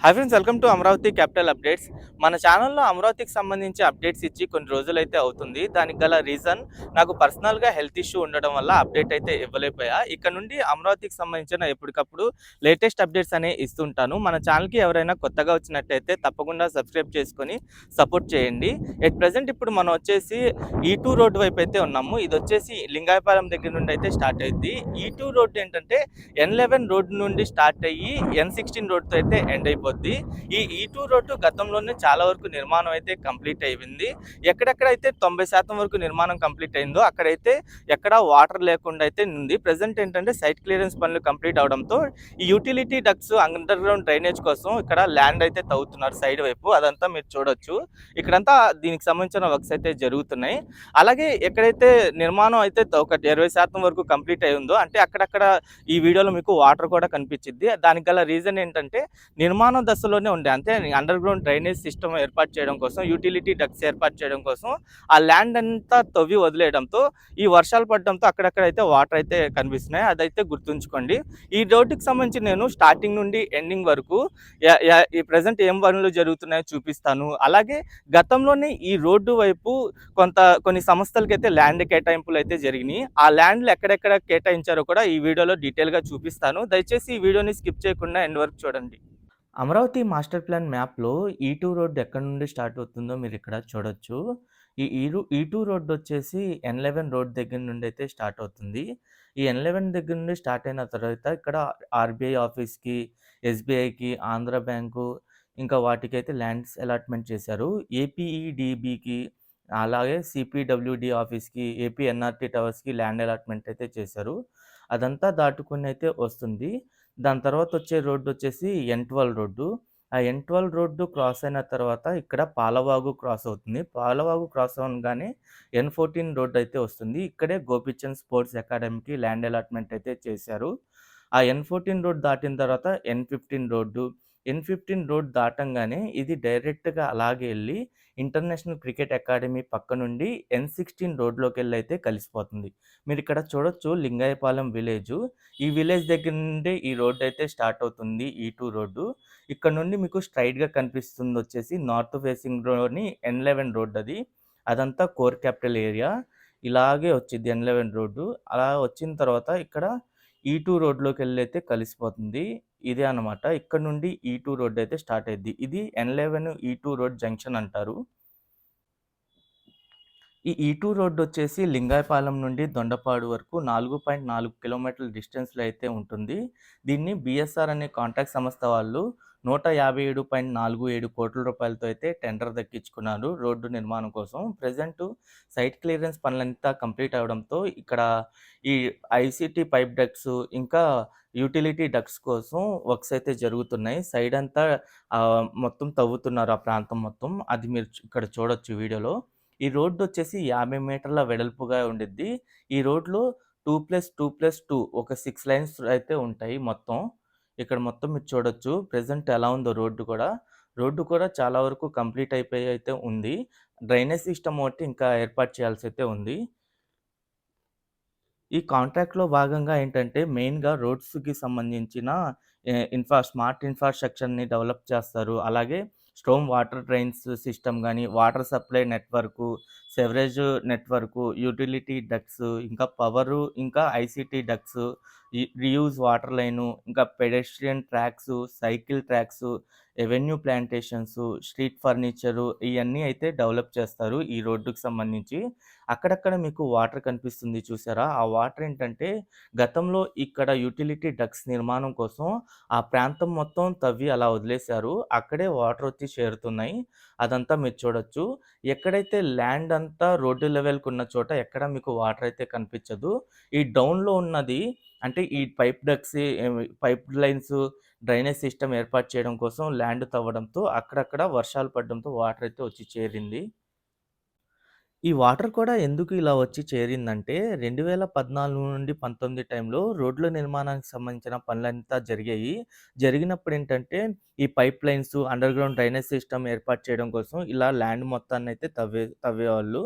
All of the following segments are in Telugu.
Hi friends welcome to Amaravati capital updates. మన ఛానల్‌లో అమరావతికి సంబంధించి అప్డేట్స్ ఇచ్చి కొన్ని రోజులైతే అవుతుంది. దానికి గల రీజన్ నాకు పర్సనల్‌గా హెల్త్ ఇష్యూ ఉండడం వల్ల అప్డేట్ అయితే ఇవ్వలేకపోయా. ఇక్కడ నుండి అమరావతికి సంబంధించిన ఎప్పటికప్పుడు లేటెస్ట్ అప్డేట్స్ అనేవి ఇస్తుంటాను. మన ఛానల్‌కి ఎవరైనా కొత్తగా వచ్చినట్టయితే తప్పకుండా సబ్స్క్రైబ్ చేసుకొని సపోర్ట్ చేయండి. ఎట్ ప్రెజెంట్ ఇప్పుడు మనం వచ్చేసి e ఈ టూ రోడ్ వైపు అయితే ఉన్నాము. ఇది వచ్చేసి లింగాయపాలెం దగ్గర నుండి అయితే స్టార్ట్ అవుతుంది ఈ టూ రోడ్ ఏంటంటే ఎన్11 రోడ్ నుండి స్టార్ట్ అయ్యి ఎన్16 రోడ్‌తో అయితే ఎండ్ అయిపోద్ది. ఈ టూ రోడ్డు గతంలోనే చాలా వరకు నిర్మాణం అయితే కంప్లీట్ అయింది. ఎక్కడెక్కడైతే 90% వరకు నిర్మాణం కంప్లీట్ అయిందో అక్కడైతే ఎక్కడా వాటర్ లేకుండా అయితే ఉంది. ప్రజెంట్ ఏంటంటే సైట్ క్లియరెన్స్ పనులు కంప్లీట్ అవడంతో ఈ utility ducts underground drainage కోసం ఇక్కడ ల్యాండ్ అయితే తవ్వుతున్నారు సైడ్ వైపు. అదంతా మీరు చూడొచ్చు. ఇక్కడంతా దీనికి సంబంధించిన వర్క్స్ అయితే జరుగుతున్నాయి. అలాగే ఎక్కడైతే నిర్మాణం అయితే ఒక 20% వరకు కంప్లీట్ అయి ఉందో అంటే అక్కడక్కడ ఈ వీడియోలో మీకు వాటర్ కూడా కనిపించింది దానికి గల రీజన్ ఏంటంటే నిర్మాణం దశలోనే ఉండే అంతే అండర్ గ్రౌండ్ డ్రైనేజ్ సిస్టమ్ ఏర్పాటు చేయడం కోసం యూటిలిటీ డక్స్ ఏర్పాటు చేయడం కోసం ఆ ల్యాండ్ అంతా తవ్వి వదిలేయడంతో ఈ వర్షాలు పడడంతో అక్కడక్కడ అయితే వాటర్ అయితే కనిపిస్తున్నాయి. అదైతే గుర్తుంచుకోండి. ఈ రోడ్డుకి సంబంధించి నేను స్టార్టింగ్ నుండి ఎండింగ్ వరకు ఈ ప్రజెంట్ ఏం పనులు జరుగుతున్నాయో చూపిస్తాను. అలాగే గతంలోనే ఈ రోడ్డు వైపు కొంత కొన్ని సంస్థలకైతే ల్యాండ్ కేటాయింపులు అయితే జరిగినాయి. ఆ ల్యాండ్‌లు ఎక్కడెక్కడ కేటాయించారో కూడా ఈ వీడియోలో డీటెయిల్‌గా చూపిస్తాను. దయచేసి ఈ వీడియోని స్కిప్ చేయకుండా ఎండ్ వరకు చూడండి. అమరావతి మాస్టర్ ప్లాన్ మ్యాప్‌లో ఈ టూ రోడ్ ఎక్కడి నుండి స్టార్ట్ అవుతుందో మీరు ఇక్కడ చూడొచ్చు. ఈ ఈరు ఈ2 రోడ్ వచ్చేసి ఎన్11 రోడ్ దగ్గర నుండి అయితే స్టార్ట్ అవుతుంది. ఈ ఎన్11 దగ్గర నుండి స్టార్ట్ అయిన తర్వాత ఇక్కడ ఆర్‌బీఐ ఆఫీస్‌కి, ఎస్‌బీఐకి, ఆంధ్ర బ్యాంకు ఇంకా వాటికైతే ల్యాండ్స్ అలాట్‌మెంట్ చేశారు. ఏపీఈడీబీకి అలాగే సిపిడబ్ల్యూడి ఆఫీస్‌కి, ఏపీ ఎన్ఆర్‌టీ టవర్స్‌కి ల్యాండ్ అలాట్‌మెంట్ అయితే చేశారు. అదంతా దాటుకుని అయితే వస్తుంది. దాని తర్వాత వచ్చే రోడ్డు వచ్చేసి ఎన్12 రోడ్డు. ఆ ఎన్12 రోడ్డు క్రాస్ అయిన తర్వాత ఇక్కడ పాలవాగు క్రాస్ అవుతుంది. పాలవాగు క్రాస్ అవ్వగానే ఎన్ ఫోర్టీన్ రోడ్డు అయితే వస్తుంది. ఇక్కడే గోపిచంద్ స్పోర్ట్స్ అకాడమీకి ల్యాండ్ అలాట్‌మెంట్ అయితే చేశారు. ఆ ఎన్14 రోడ్ దాటిన తర్వాత ఎన్15 రోడ్డు. ఎన్15 రోడ్ దాటంగానే ఇది డైరెక్ట్‌గా అలాగే వెళ్ళి ఇంటర్నేషనల్ క్రికెట్ అకాడమీ పక్క నుండి ఎన్16 రోడ్‌లోకెళ్ళి అయితే కలిసిపోతుంది. మీరు ఇక్కడ చూడొచ్చు లింగాయపాలెం విలేజ్ ఈ విలేజ్ దగ్గర నుండి ఈ రోడ్ అయితే స్టార్ట్ అవుతుంది ఈ టూ రోడ్డు. ఇక్కడ నుండి మీకు స్ట్రైట్గా కనిపిస్తుంది వచ్చేసి నార్త్ ఫేసింగ్‌లోని ఎన్11 రోడ్ అది. అదంతా కోర్ క్యాపిటల్ ఏరియా. ఇలాగే వచ్చింది ఎన్ లెవెన్ రోడ్డు. అలా వచ్చిన తర్వాత ఇక్కడ E ఈ ఈ2 రోడ్‌లోకెళ్ళి అయితే కలిసిపోతుంది. ఇదే అన్నమాట. ఇక్కడ నుండి ఈ2 e రోడ్ అయితే స్టార్ట్ అయ్యిద్ది. ఇది ఎన్11 E two e road junction అంటారు. ఈ e ఈటూ రోడ్డు వచ్చేసి లింగాయపాలెం నుండి దొండపాడు వరకు 4.4 కిలోమీటర్ల డిస్టెన్స్‌లో అయితే ఉంటుంది. దీన్ని బీఎస్ఆర్ అనే కాంట్రాక్ట్ సంస్థ వాళ్ళు 157.47 కోట్ల రూపాయలతో అయితే టెండర్ దక్కించుకున్నారు రోడ్డు నిర్మాణం కోసం. ప్రజెంట్ సైట్ క్లియరెన్స్ పనులంతా కంప్లీట్ అవ్వడంతో ఇక్కడ ఈ ఐసీటీ పైప్ డక్స్ ఇంకా యూటిలిటీ డక్స్ కోసం వర్క్స్ అయితే జరుగుతున్నాయి. సైడ్ అంతా మొత్తం తవ్వుతున్నారు ఆ ప్రాంతం మొత్తం. అది మీరు ఇక్కడ చూడొచ్చు వీడియోలో. ఈ రోడ్డు వచ్చేసి 50 మీటర్ల వెడల్పుగా ఉండిద్ది. ఈ రోడ్‌లో 2+2+2 ఒక సిక్స్ లైన్స్ అయితే ఉంటాయి మొత్తం. ఇక్కడ మొత్తం మీరు చూడొచ్చు. ప్రజెంట్ ఎలా ఉందో రోడ్డు కూడా. రోడ్డు కూడా చాలా వరకు కంప్లీట్ అయిపోయి అయితే ఉంది. డ్రైనేజ్ సిస్టమ్ ఒకటి ఇంకా ఏర్పాటు చేయాల్సి అయితే ఉంది. ఈ కాంట్రాక్ట్‌లో భాగంగా ఏంటంటే మెయిన్‌గా రోడ్స్‌కి సంబంధించిన ఇన్ఫ్రా స్మార్ట్ ఇన్‌ఫ్రాస్ట్రక్చర్‌ని డెవలప్ చేస్తారు. అలాగే స్టోమ్ వాటర్ డ్రైన్స్ సిస్టమ్ కానీ water supply network, sewerage network, utility ducts ఇంకా పవరు ఇంకా ICT ducts reuse water line, ఇంకా pedestrian tracks cycle tracks avenue plantations street furniture ఇవన్నీ అయితే డెవలప్ చేస్తారు ఈ రోడ్డుకి సంబంధించి. అక్కడక్కడ మీకు వాటర్ కనిపిస్తుంది చూసారా? ఆ వాటర్ ఏంటంటే గతంలో ఇక్కడ యూటిలిటీ డక్స్ నిర్మాణం కోసం ఆ ప్రాంతం మొత్తం తవ్వి అలా వదిలేశారు. అక్కడే వాటర్ వచ్చి చేరుతున్నాయి. అదంతా మీరు చూడొచ్చు. ఎక్కడైతే ల్యాండ్ అంతా రోడ్డు లెవెల్‌కి ఉన్న చోట ఎక్కడ మీకు వాటర్ అయితే కనిపించదు. ఈ డౌన్‌లో ఉన్నది అంటే ఈ pipe ducts pipe lines, drainage system ఏర్పాటు చేయడం కోసం ల్యాండ్ తవ్వడంతో అక్కడక్కడ వర్షాలు పడడంతో వాటర్ అయితే వచ్చి చేరింది. ఈ వాటర్ కూడా ఎందుకు ఇలా వచ్చి చేరిందంటే 2014 నుండి 19 టైంలో రోడ్ల నిర్మాణానికి సంబంధించిన పనులంతా జరిగాయి. జరిగినప్పుడు ఏంటంటే ఈ pipe lines, underground drainage system ఏర్పాటు చేయడం కోసం ఇలా ల్యాండ్ మొత్తాన్నయితే తవ్వే తవ్వేవాళ్ళు.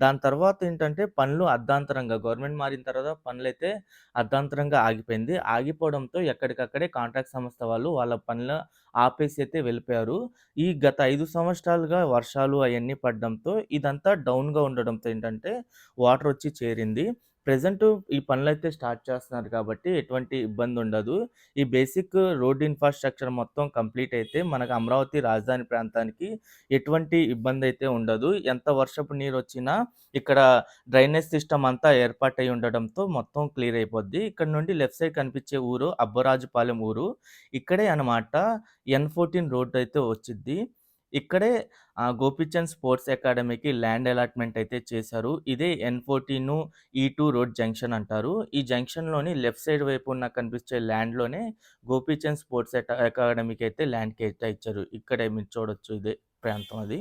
దాని తర్వాత ఏంటంటే పనులు అర్ధాంతరంగా గవర్నమెంట్ మారిన తర్వాత పనులైతే అర్ధాంతరంగా ఆగిపోయింది. ఆగిపోవడంతో ఎక్కడికక్కడే కాంట్రాక్ట్ సంస్థ వాళ్ళు వాళ్ళ పనులు ఆపేసి అయితే వెళ్ళిపోయారు. ఈ గత 5 సంవత్సరాలుగా వర్షాలు అయన్నీ పడడంతో ఇదంతా డౌన్‌గా ఉండడంతో ఏంటంటే వాటర్ వచ్చి చేరింది. ప్రజెంట్ ఈ పనులైతే స్టార్ట్ చేస్తున్నారు కాబట్టి ఎటువంటి ఇబ్బంది ఉండదు ఈ బేసిక్ రోడ్ ఇన్‌ఫ్రాస్ట్రక్చర్ మొత్తం కంప్లీట్ అయితే మనకు అమరావతి రాజధాని ప్రాంతానికి ఎటువంటి ఇబ్బంది అయితే ఉండదు. ఎంత వర్షపు నీరు వచ్చినా ఇక్కడ డ్రైనేజ్ సిస్టమ్ అంతా ఏర్పాటై ఉండడంతో మొత్తం క్లియర్ అయిపోద్ది. ఇక్కడ నుండి లెఫ్ట్ సైడ్ కనిపించే ఊరు అబ్బరాజుపాలెం ఊరు. ఇక్కడే అన్నమాట ఎన్14 రోడ్ అయితే వచ్చింది ఇక్కడే గోపిచంద్ గోపీచంద్ స్పోర్ట్స్ అకాడమీకి ల్యాండ్ అలాట్‌మెంట్ అయితే చేశారు. ఇదే ఎన్14 ఈ2 రోడ్ జంక్షన్ అంటారు. ఈ జంక్షన్‌లోని లెఫ్ట్ సైడ్ వైపు ఉన్న కనిపించే ల్యాండ్‌లోనే గోపీచంద్ స్పోర్ట్స్ అకాడమీకి అయితే ల్యాండ్ కేటాయిచ్చారు. ఇక్కడే మీరు చూడొచ్చు ఇదే ప్రాంతం అది.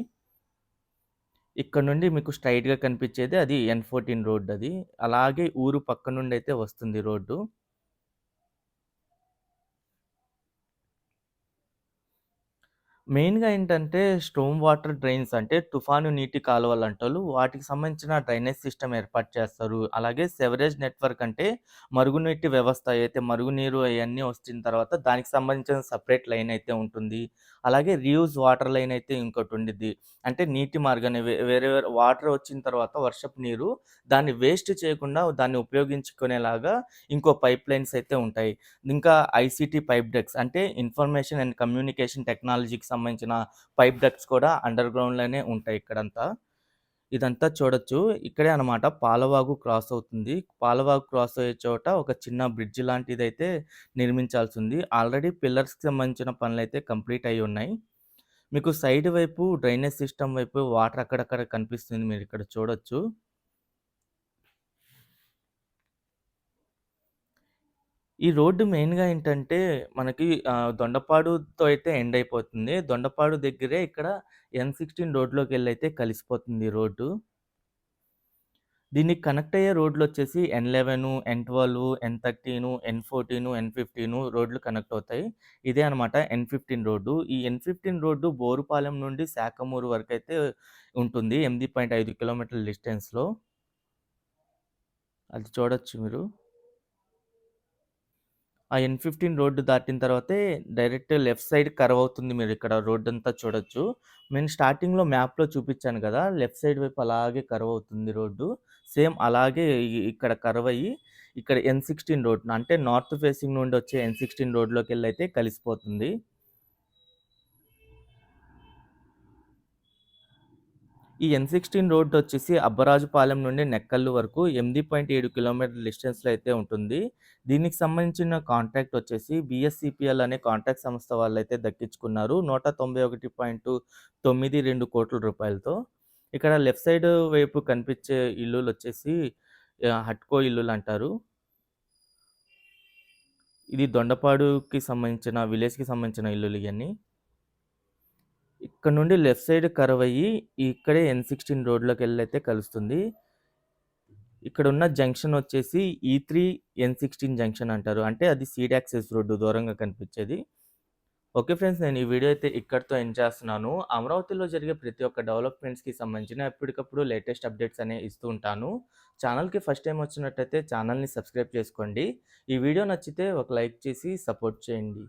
ఇక్కడ నుండి మీకు స్ట్రైట్గా కనిపించేది అది ఎన్14 రోడ్ అది. అలాగే ఊరు పక్క నుండైతే వస్తుంది రోడ్డు. మెయిన్‌గా ఏంటంటే స్టోమ్ వాటర్ డ్రైన్స్ అంటే తుఫాను నీటి కాలువలంటారు. వాటికి సంబంధించిన డ్రైనేజ్ సిస్టమ్ ఏర్పాటు చేస్తారు. అలాగే సెవరేజ్ నెట్వర్క్ అంటే మరుగునీటి వ్యవస్థ అయితే మరుగునీరు అయన్నీ వచ్చిన తర్వాత దానికి సంబంధించిన సెపరేట్ లైన్ అయితే ఉంటుంది. అలాగే రీయూజ్ వాటర్ లైన్ అయితే ఇంకోటి ఉండిద్ది. అంటే నీటి మార్గాన్ని వే వేరే వేరే వాటర్ వచ్చిన తర్వాత వర్షపు నీరు దాన్ని వేస్ట్ చేయకుండా దాన్ని ఉపయోగించుకునేలాగా ఇంకో పైప్ లైన్స్ అయితే ఉంటాయి. ఇంకా ఐసీటీ పైప్ డెక్స్ అంటే ఇన్ఫర్మేషన్ అండ్ కమ్యూనికేషన్ టెక్నాలజీకి సంబంధించిన పైప్ డక్ట్స్ కూడా అండర్ గ్రౌండ్‌లోనే ఉంటాయి ఇక్కడంతా. ఇదంతా చూడొచ్చు. ఇక్కడే అన్నమాట పాలవాగు క్రాస్ అవుతుంది. పాలవాగు క్రాస్ అయ్యే చోట ఒక చిన్న బ్రిడ్జ్ లాంటిదైతే నిర్మించాల్సుంది. ఆల్రెడీ పిల్లర్స్‌కి సంబంధించిన పనులైతే కంప్లీట్ అయి ఉన్నాయి. మీకు సైడ్ వైపు డ్రైనేజ్ సిస్టమ్ వైపు వాటర్ అక్కడక్కడ కనిపిస్తుంది. మీరు ఇక్కడ చూడొచ్చు. ఈ రోడ్డు మెయిన్‌గా ఏంటంటే మనకి ఆహ్, దొండపాడుతో అయితే ఎండ్ అయిపోతుంది. దొండపాడు దగ్గరే ఇక్కడ ఎన్16 రోడ్‌లోకెళ్ళైతే కలిసిపోతుంది ఈ రోడ్డు. దీనికి కనెక్ట్ అయ్యే రోడ్లొచ్చేసి ఎన్11, ఎన్12, ఎన్13, ఎన్14, ఎన్15 రోడ్లు కనెక్ట్ అవుతాయి. ఇదే అన్నమాట ఎన్15 రోడ్డు. ఈ ఎన్15 రోడ్డు బోరుపాలెం నుండి శాఖమూరు వరకైతే ఉంటుంది. 8.5 కిలోమీటర్ల డిస్టెన్స్‌లో. అది చూడొచ్చు మీరు. ఆ ఎన్15 రోడ్డు దాటిన తర్వాతే డైరెక్ట్ లెఫ్ట్ సైడ్ కర్వ్ అవుతుంది. మీరు ఇక్కడ రోడ్డు అంతా చూడొచ్చు. నేను స్టార్టింగ్‌లో మ్యాప్‌లో చూపించాను కదా లెఫ్ట్ సైడ్ వైపు అలాగే కర్వ్ అవుతుంది రోడ్డు. సేమ్ అలాగే ఇక్కడ కర్వ్ అయ్యి ఇక్కడ ఎన్16 రోడ్ అంటే నార్త్ ఫేసింగ్ నుండి వచ్చే ఎన్ సిక్స్టీన్ రోడ్లోకి వెళ్ళి అయితే కలిసిపోతుంది. ఈ ఎన్ సిక్స్టీన్ రోడ్ వచ్చేసి అబ్బరాజుపాలెం నుండి నెక్కల్లు వరకు 8.7 కిలోమీటర్ల డిస్టెన్స్‌లో అయితే ఉంటుంది. దీనికి సంబంధించిన కాంట్రాక్ట్ వచ్చేసి బీఎస్‌సీపీఎల్ అనే కాంట్రాక్ట్ సంస్థ వాళ్ళు అయితే దక్కించుకున్నారు. 191.92 కోట్ల రూపాయలతో. ఇక్కడ లెఫ్ట్ సైడ్ వైపు కనిపించే ఇల్లులు వచ్చేసి హట్కో ఇల్లులంటారు. ఇది దొండపాడుకి సంబంధించిన విలేజ్‌కి సంబంధించిన ఇల్లులు ఇవన్నీ ఇక్కడ నుండి లెఫ్ట్ సైడ్ కర్వ్ అయ్యి ఇక్కడే ఎన్16 రోడ్‌లోకెళ్ళైతే కలుస్తుంది. ఇక్కడున్న జంక్షన్ వచ్చేసి e ఈ3 ఎన్16 జంక్షన్ అంటారు. అంటే అది సీడ్ యాక్సెస్ రోడ్డు దూరంగా కనిపించేది. Okay friends. నేను ఈ వీడియో అయితే ఇక్కడితో ఎండ్ చేస్తున్నాను. అమరావతిలో జరిగే ప్రతి ఒక్క డెవలప్‌మెంట్స్‌కి సంబంధించిన ఎప్పటికప్పుడు లేటెస్ట్ అప్డేట్స్ అనేవి ఇస్తూ ఉంటాను. ఛానల్‌కి ఫస్ట్ టైం వచ్చినట్టయితే ఛానల్‌ని సబ్స్క్రైబ్ చేసుకోండి. ఈ వీడియో నచ్చితే ఒక లైక్ చేసి సపోర్ట్ చేయండి.